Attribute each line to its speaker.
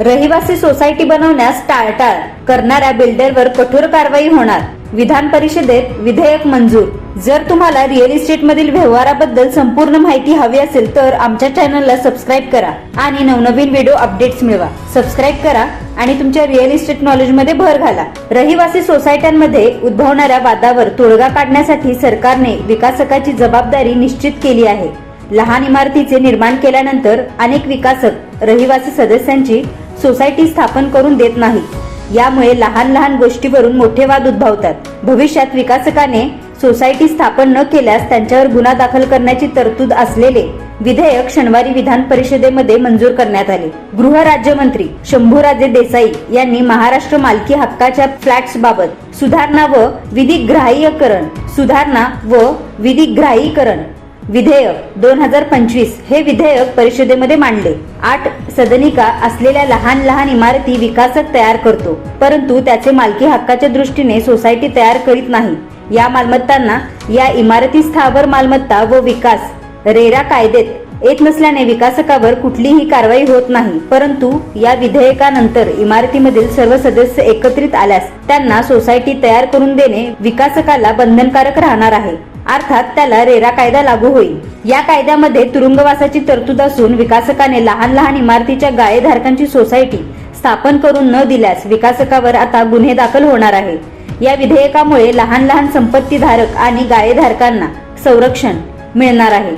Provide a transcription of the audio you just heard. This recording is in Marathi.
Speaker 1: रहिवासी सोसायटी बनवण्यास टाळटाळ करणाऱ्या बिल्डरवर कठोर कारवाई होणार. विधान परिषदेत विधेयक मंजूर. जर तुम्हाला रिअल इस्टेट मधील व्यवहाराबद्दल संपूर्ण माहिती हवी असेल तर आमच्या चॅनलला सबस्क्राईब करा आणि नवनवीन व्हिडिओ अपडेट्स मिळवा. सबस्क्राईब करा आणि तुमच्या रिअल इस्टेट नॉलेजमध्ये भर घाला. रहिवासी सोसायट्यांमध्ये उद्भवणाऱ्या वादावर तोडगा काढण्यासाठी सरकारने विकासकाची जबाबदारी निश्चित केली आहे. लहान इमारतीचे निर्माण केल्यानंतर अनेक विकासक रहिवासी सदस्यांची सोसायटी स्थापन करून देत नाहीत यामुळे लहान लहान गोष्टीवरून मोठे वाद उद्भवतात. भविष्यात विकासकाने सोसायटी स्थापन न केल्यास त्यांच्यावर गुन्हा दाखल करण्याची तरतूद असलेले विधेयक शनिवारी विधान परिषदेमध्ये मंजूर करण्यात आले. गृह राज्यमंत्री शंभूराजे देसाई यांनी महाराष्ट्र मालकी हक्काच्या फ्लॅट्स बाबत सुधारणा व विधिग्राह्यकरण सुधारणा व विधिग्राह्यीकरण विधेयक दोन हजार पंचवीस हे विधेयक परिषदेमध्ये मांडले. आठ सदनिका असलेल्या लहान लहान इमारती विकासक तयार करतो परंतु त्याचे मालकी हक्काच्या दृष्टीने सोसायटी तयार करीत नाही. या मालमत्तांना या इमारती स्थावर मालमत्ता व विकास रेरा कायदेत येत नसल्याने विकासकावर कुठलीही कारवाई होत नाही. परंतु या विधेयकानंतर इमारतीमधील सर्व सदस्य एकत्रित आल्यास त्यांना सोसायटी तयार करून देणे विकासकाला बंधनकारक राहणार आहे. अर्थात त्याला रेरा कायदा लागू होईल. या कायद्यामध्ये तुरुंगवासाची तरतूद असून विकासकाने लहान लहान इमारतीच्या गाळेधारकांची सोसायटी स्थापन करून न दिल्यास विकासकावर आता गुन्हे दाखल होणार आहे या विधेयकामुळे लहान लहान संपत्तीधारक आणि गाळेधारकांना संरक्षण मिळणार आहे.